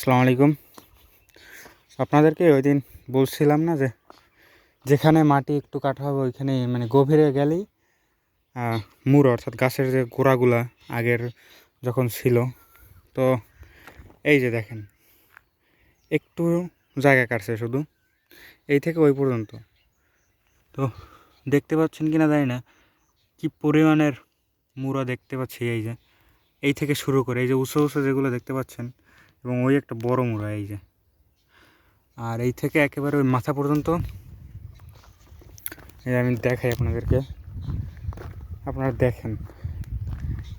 আসসালামু আলাইকুম। আপনাদেরকে ওই দিন বলছিলাম না যে, যেখানে মাটি একটু কাটা হবে, ওইখানে মানে গভীরে গেলেই মুড়, অর্থাৎ গাছের যে গোড়াগুলা আগের যখন ছিল। তো এই যে দেখেন, একটু জায়গা কাটছে শুধু, এই থেকে ওই পর্যন্ত। তো দেখতে পাচ্ছেন কি না জানি না, কি পরিমাণের মুরা দেখতে পাচ্ছি এই যে, এই থেকে শুরু করে, এই যে উঁচু উঁচু যেগুলো দেখতে পাচ্ছেন এবং ওই একটা বড় মুড়া এই যে। আর এই থেকে একেবারে ওই মাথা পর্যন্ত। এই আমি দেখাই আপনাদেরকে। আপনারা দেখেন।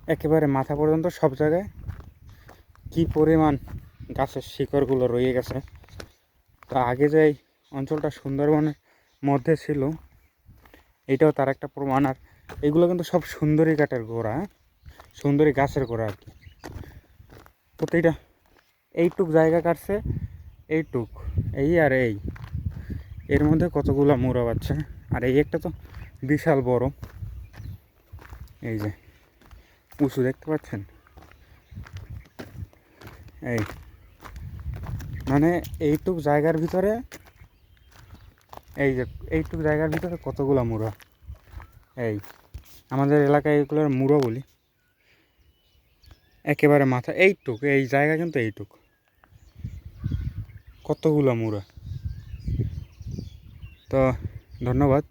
একেবারে মাথা পর্যন্ত সব জায়গায় কি পরিমাণ গাছের শিকড়গুলো রয়ে গেছে। তো আগে যে এই অঞ্চলটা সুন্দরবনের মধ্যে ছিল, এটাও তার একটা প্রমাণ। আর এগুলো কিন্তু সব সুন্দরী কাঠের গোড়া হ্যাঁ? সুন্দরী গাছের গোড়া আর কি। প্রতিটা এইটুক জায়গা কাটছে, এইটুক, এই আর এই। এর মধ্যে কতগুলো মুড়া পাচ্ছে আর এই একটা তো বিশাল বড়। এই যে, উঁচু দেখতে পাচ্ছেন? এই মানে এইটুক জায়গার ভিতরে, এই যে, এইটুক জায়গার ভিতরে কতগুলো মুড়া এই, আমাদের এলাকায় এগুলোর মুড়ো বলি একেবারে মাথা, এইটুক, এই জায়গা কিন্তু এইটুক। কতগুলো মুড়া? তো ধন্যবাদ।